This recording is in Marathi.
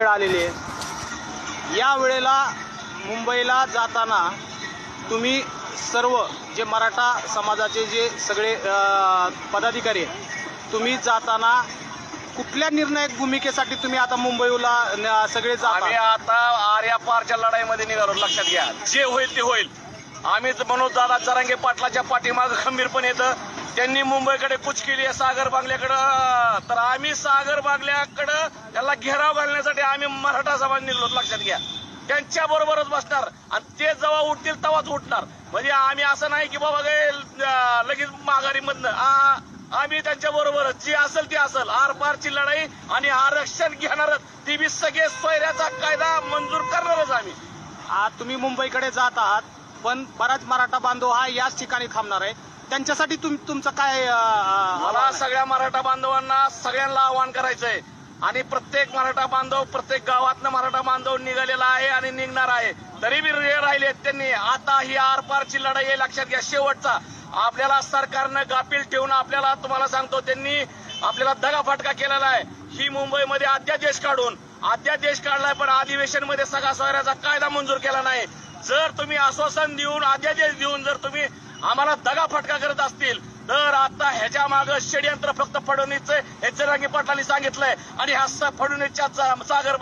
वेळ आलेली आहे. या वेळेला मुंबईला जाताना तुम्ही सर्व जे मराठा समाजाचे जे सगळे पदाधिकारी आहेत तुम्ही जाताना कुठल्या निर्णायक भूमिकेसाठी तुम्ही आता मुंबईला सगळे आम्ही आता आर्या पारच्या लढाईमध्ये निघालो लक्षात घ्या. जे होईल ते होईल. आम्हीच मनोज दादा जरांगे पाटलाच्या पाठीमाग खंबीरपणे येतं त्यांनी मुंबईकडे कुच केली आहे सागर बांगल्याकडं तर आम्ही सागर बांगल्याकडं त्याला घेराव घालण्यासाठी आम्ही मराठा समाज निघलो लक्षात घ्या. त्यांच्या बरोबरच बसणार. आणि ते जेव्हा उठतील तेव्हाच उठणार. म्हणजे आम्ही असं नाही की बाबा काय, लगेच माघारी मधनं आम्ही त्यांच्या बरोबरच. जी असेल ती असेल. आर पारची लढाई आणि आरक्षण घेणारच. ती बी सगळे सोयऱ्याचा कायदा मंजूर करणारच आम्ही. आज तुम्ही मुंबईकडे जात आहात पण बराच मराठा बांधव हा याच ठिकाणी थांबणार आहे. त्यांच्यासाठी तुम तुमचं काय मला? सगळ्या मराठा बांधवांना सगळ्यांना आवाहन करायचंय. आणि प्रत्येक मराठा बांधव प्रत्येक गावातनं मराठा बांधव निघालेला आहे आणि निघणार आहे. तरी बी रे- राहिलेत त्यांनी. आता ही आरपारची लढाई आहे लक्षात घ्या शेवटचा. आपल्याला सरकारनं गाफील ठेवून आपल्याला तुम्हाला सांगतो त्यांनी आपल्याला दगाफटका केलेला आहे. ही मुंबईमध्ये अध्यादेश काढून अध्यादेश काढलाय पण अधिवेशनमध्ये सगळा सोयऱ्याचा कायदा मंजूर केला नाही. जर तुम्ही आश्वासन देऊन अध्यादेश देऊन जर तुम्ही आम्हाला दगा फटका करत असतील. तर आता ह्याच्या मागं षडयंत्र फक्त फडणवीसचे हे रंगी पाटलांनी सांगितलंय. आणि हा फडणवीसच्या सागर